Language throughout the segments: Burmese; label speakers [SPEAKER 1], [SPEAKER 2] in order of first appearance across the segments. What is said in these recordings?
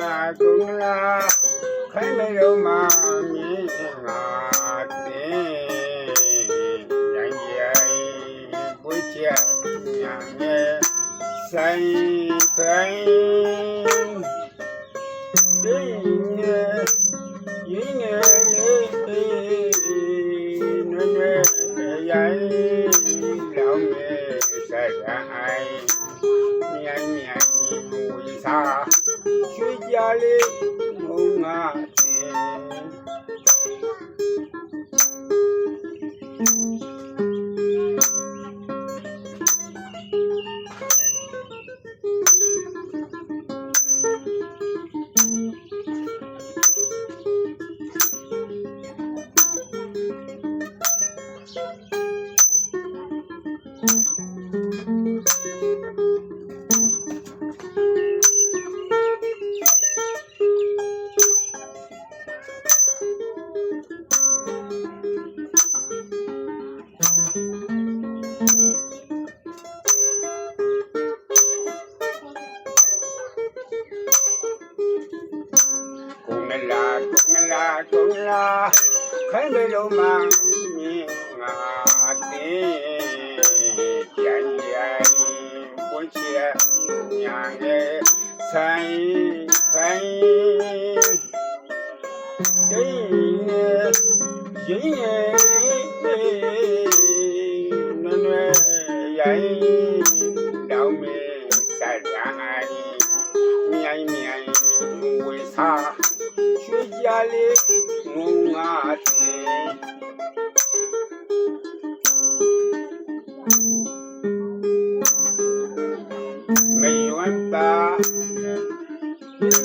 [SPEAKER 1] ကုလာခိုင်မေတော်မှာမြင်ငါတင်ရန်ကြီးပွေးချက်ညာနဲ့ဆိုင်ခိုင်ဒီနေရင်းနေလေးနွယ်နွယ်ရိုင်း kumela kumela kumela kumela kumela ပွင့်ချင်ညာရဲ့ဆိုင်ခိုင်ဒီနေရင်းရဲ့နွယ်နွယ်ရိုင်းတောင်းမေဆ ပါ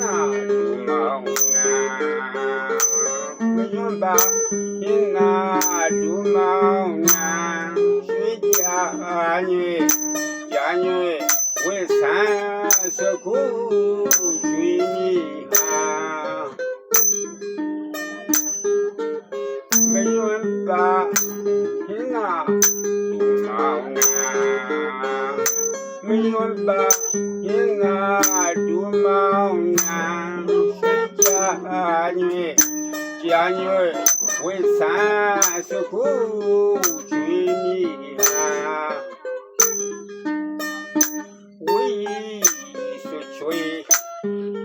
[SPEAKER 1] နာလူမောင်နာမေယွန်ပါနာလူမောင်နာရွှေကြညွေကြာညွေဝိဆန်းစကူရွှေနီဟာမယွန်းပါဟင်းနာလူမောင်နာမယွန်း 儿女为三十五军民，为一岁村东。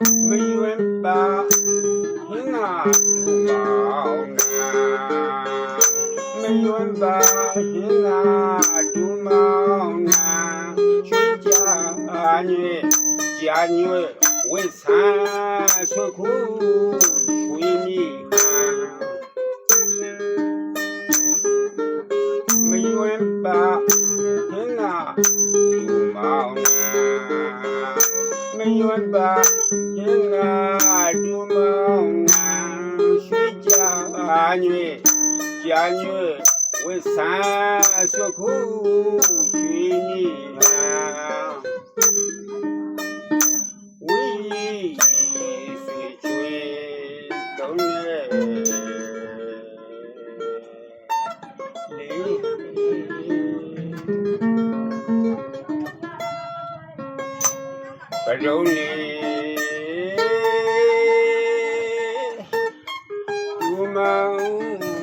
[SPEAKER 1] 没完吧，心啊如毛，没完吧，心啊如毛啊。全家女，家女为财受苦，为你。 မယွန်းပါဟင်းနာလူမောင်နာရွှေကြညွေကြာ လုံးနေဦးမောင်